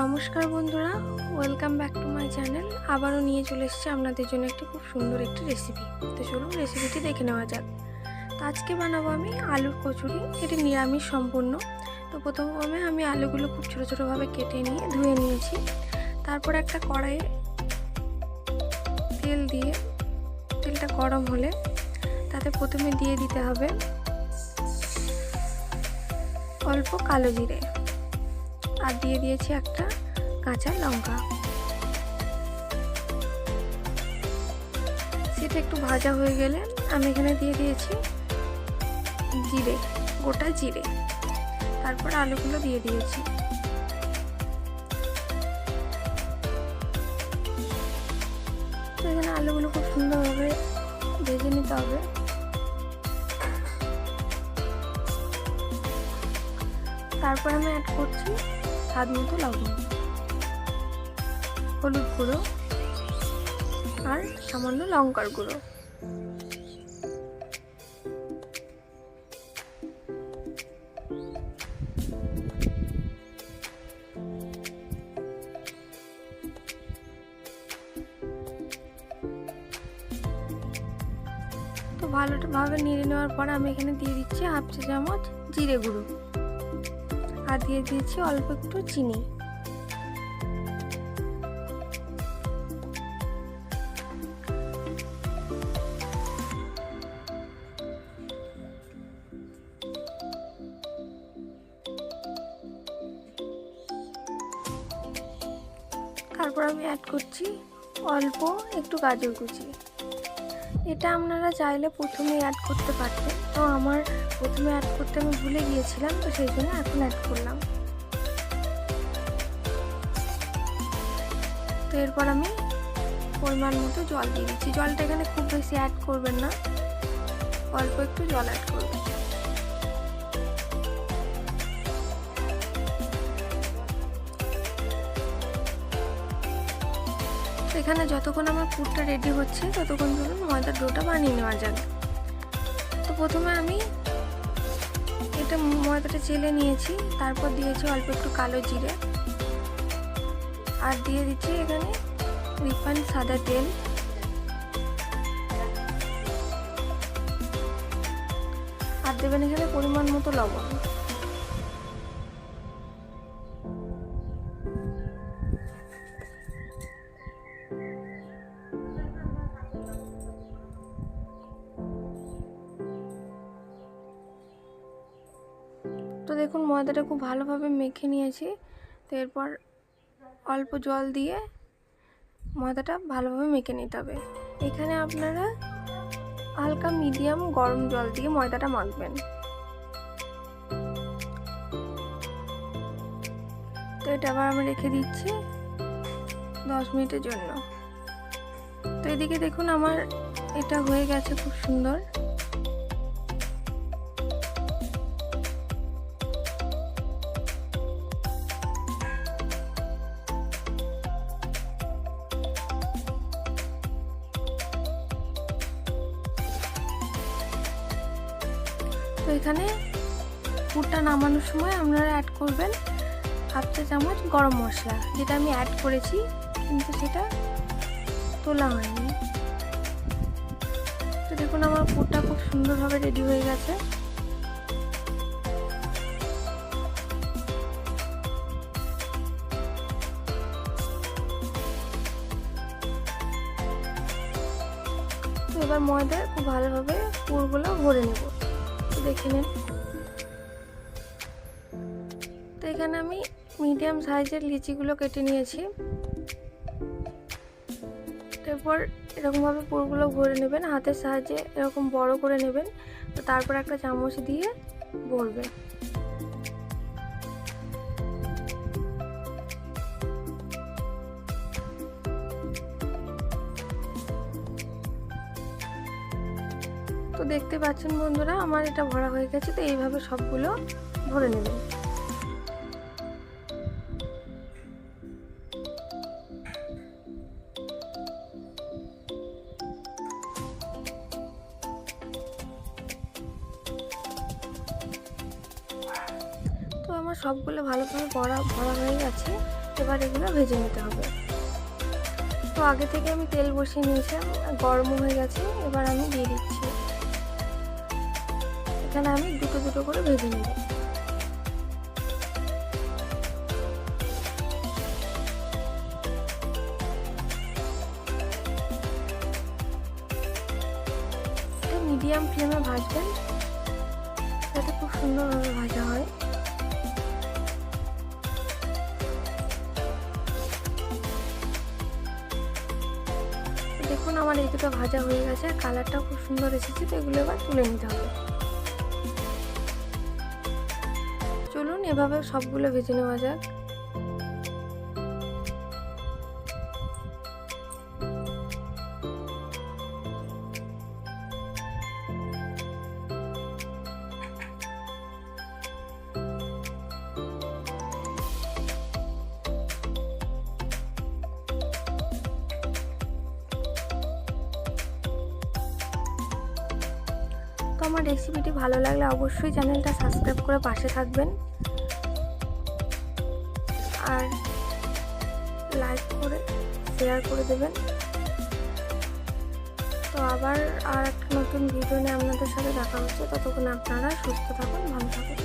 নমস্কার বন্ধুরা welcome back to my channel আবারও নিয়ে চলে এসেছি আপনাদের জন্য একটি খুব সুন্দর একটি রেসিপি তো চলুন রেসিপিটি দেখে নেওয়া যাক। তো আজকে বানাবো আমি আলুর কচুরি। এটি নিরামিষ সম্পূর্ণ। তো প্রথমে আমি আলুগুলো খুব ছোটো ছোটোভাবে কেটে নিয়ে ধুয়ে নিয়েছি। তারপর একটা কড়াইয়ে তেল দিয়ে, তেলটা গরম হলে তাতে প্রথমে দিয়ে দিতে হবে অল্প কালো জিরে। আর দিয়ে দিয়েছি একটা কাঁচা লঙ্কা। সেটা একটু ভাজা হয়ে গেলে আমি এখানে দিয়ে দিয়েছি জিরে, গোটা জিরে। তারপর আলুগুলো দিয়ে দিয়েছি। এখানে আলুগুলো খুব সুন্দরভাবে ভেজে নিতে হবে। তারপর আমি অ্যাড করছি স্বাদ মতো লবণ হলুদ গুঁড়ো আর সামান্য লঙ্কার গুঁড়ো। তো ভালোভাবে নেড়ে নেওয়ার পর আমি এখানে দিয়ে দিচ্ছি হাফ চা চামচ জিরে গুঁড়ো। আর দিয়ে দিয়েছি অল্প একটু চিনি। তারপর আমি অ্যাড করছি অল্প একটু গাজর কুচি। এটা আপনারা চাইলে প্রথমে অ্যাড করতে পারতেন। তো আমার প্রথমে অ্যাড করতে আমি ভুলে গিয়েছিলাম, তো সেই জন্য এখন অ্যাড করলাম। তো এরপর আমি পরিমাণ মতো জল দিয়ে দিচ্ছি। জলটা এখানে খুব বেশি অ্যাড করবেন না। অল্প একটু জল অ্যাড করবেন। তো এখানে যতক্ষণ আমার পুরটা রেডি হচ্ছে, ততক্ষণ ধরুন ময়দার ডোটা বানিয়ে নেওয়া যাবে তো প্রথমে আমি এটা ময়দাটা চেলে নিয়েছি, তারপর দিয়েছি অল্প একটু কালো জিরে। আর দিয়ে দিচ্ছি এখানে রিফাইন্ড সাদা তেল। আর দেবেন এখানে পরিমাণ মতো লবণ। দেখুন ময়দাটা খুব ভালোভাবে মেখে নিয়েছি। তো এরপর অল্প জল দিয়ে ময়দাটা ভালোভাবে মেখে নিতে হবে। এখানে আপনারা হালকা মিডিয়াম গরম জল দিয়ে ময়দাটা মাখবেন। তো এটা আবার আমি রেখে দিচ্ছি দশ মিনিটের জন্য। তো এদিকে দেখুন আমার এটা হয়ে গেছে খুব সুন্দর। তো এখানে পুরটা নামানোর সময় আপনারা অ্যাড করবেন হাফ চা চামচ গরম মশলা, যেটা আমি অ্যাড করেছি, কিন্তু সেটা তোলা হয়নি। তো দেখুন, আমার পুরটা খুব সুন্দরভাবে রেডি হয়ে গেছে। এবার ময়দা খুব ভালোভাবে পুরগুলো ভরে নেব। দেখে নিন। তো এখানে আমি মিডিয়াম সাইজের লিচিগুলো কেটে নিয়েছি। তারপর এরকমভাবে পুরগুলো ভরে নেবেন। হাতের সাহায্যে এরকম বড় করে নেবেন। তো তারপর একটা চামচ দিয়ে ভরবেন। তো দেখতে পাচ্ছেন বন্ধুরা, আমার এটা ভরা হয়ে গেছে, তো এইভাবে সবগুলো ভরে নেবেন তো আমার সবগুলো ভালোভাবে ভরা ভরা হয়ে গেছে, এবার এগুলো ভেজে নিতে হবে। তো আগে থেকে আমি তেল বসিয়ে নিয়েছিলাম, গরম হয়ে গেছে, এবার আমি দিয়ে দিচ্ছি। এখানে আমি দুটো দুটো করে ভেজে নেব। মিডিয়াম ফ্লেমে ভাজবেন, যাতে খুব সুন্দরভাবে ভাজা হয়। দেখুন আমার এই দুটো ভাজা হয়ে গেছে, আর কালারটাও খুব সুন্দর এসেছে, তো এগুলো এবার তুলে নিতে হবে। এভাবে সবগুলো ভেজে নেওয়া যাক। তো আমার রেসিপিটি ভালো লাগলে অবশ্যই চ্যানেলটা সাবস্ক্রাইব করে পাশে থাকবেন। আর লাইক করে শেয়ার করে দেবেন। তো আবার আর একটা নতুন ভিডিও নিয়ে আপনাদের সাথে দেখা হচ্ছে। ততক্ষণ আপনারা সুস্থ থাকুন, ভালো থাকুন।